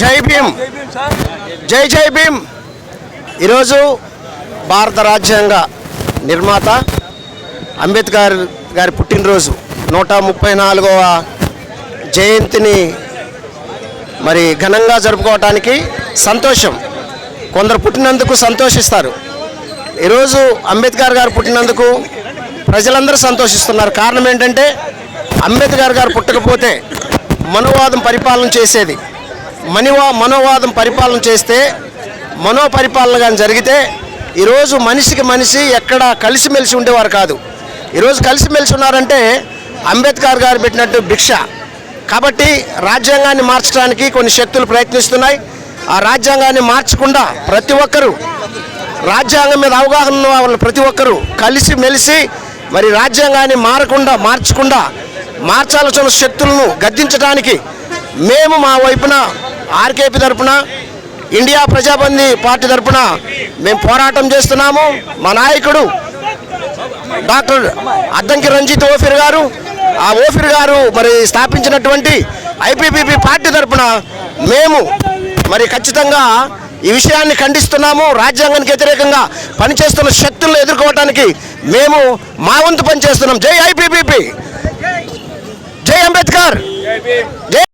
జై భీమ్. జై జై భీమ్. ఈరోజు భారత రాజ్యాంగ నిర్మాత అంబేద్కర్ గారి పుట్టినరోజు. నూట ముప్పై నాలుగవ జయంతిని మరి ఘనంగా జరుపుకోవటానికి సంతోషం. కొందరు పుట్టినందుకు సంతోషిస్తారు. ఈరోజు అంబేద్కర్ గారు పుట్టినందుకు ప్రజలందరూ సంతోషిస్తున్నారు. కారణం ఏంటంటే అంబేద్కర్ గారు పుట్టకపోతే మనోవాదం పరిపాలన చేసేది. మనివా మనోవాదం పరిపాలన చేస్తే మనో పరిపాలన కానీ జరిగితే ఈరోజు మనిషికి మనిషి ఎక్కడ కలిసిమెలిసి ఉండేవారు కాదు. ఈరోజు కలిసిమెలిసి ఉన్నారంటే అంబేద్కర్ గారు పెట్టినట్టు భిక్ష. కాబట్టి రాజ్యాంగాన్ని మార్చడానికి కొన్ని శక్తులు ప్రయత్నిస్తున్నాయి. ఆ రాజ్యాంగాన్ని మార్చకుండా ప్రతి ఒక్కరూ రాజ్యాంగం మీద అవగాహన ఉన్న వాళ్ళు ప్రతి ఒక్కరూ కలిసి మెలిసి మరి రాజ్యాంగాన్ని మారకుండా మార్చకుండా మార్చాల్సిన శక్తులను గద్దించడానికి మేము మా వైపున ఆర్కేపీ తరపున ఇండియా ప్రజాబంధి పార్టీ తరపున మేము పోరాటం చేస్తున్నాము. మా నాయకుడు డాక్టర్ అద్దంకి రంజిత్ ఓఫిర్ గారు ఆ ఓఫిర్ గారు మరి స్థాపించినటువంటి ఐపీపీపీ పార్టీ తరపున మేము మరి ఖచ్చితంగా ఈ విషయాన్ని ఖండిస్తున్నాము. రాజ్యాంగానికి వ్యతిరేకంగా పనిచేస్తున్న శక్తులను ఎదుర్కోవడానికి మేము మా వంతు పనిచేస్తున్నాం. జై ఐపీపీపీ! baby. Yeah.